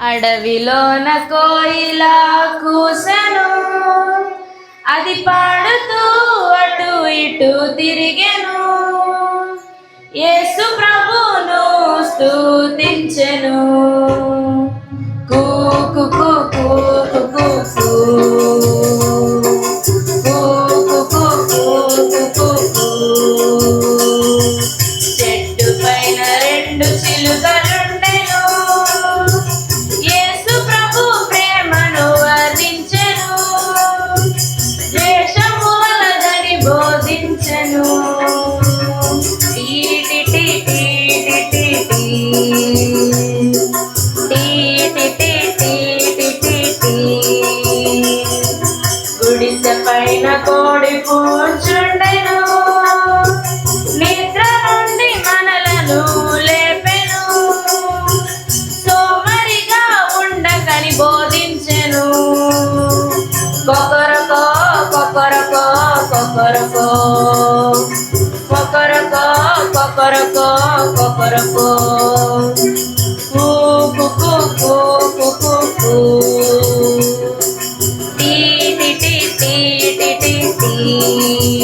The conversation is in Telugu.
అడవిలోన కోయిలా కూసను అది పాడుతూ అటు ఇటు తిరిగెను. యేసు ప్రభును స్తుతించెను. కూకు కూకు కూకు చెట్టు పైన రెండు చిలుకలుండెను కోడి కూర్చుండెను. నిద్ర నుండి మనలను లేపెను. సోమరిగా ఉండకని బోధించెను. కొకరకో కొకరకో కొకరకో కొకరకో కొకరకో కొకరకో కూ. You.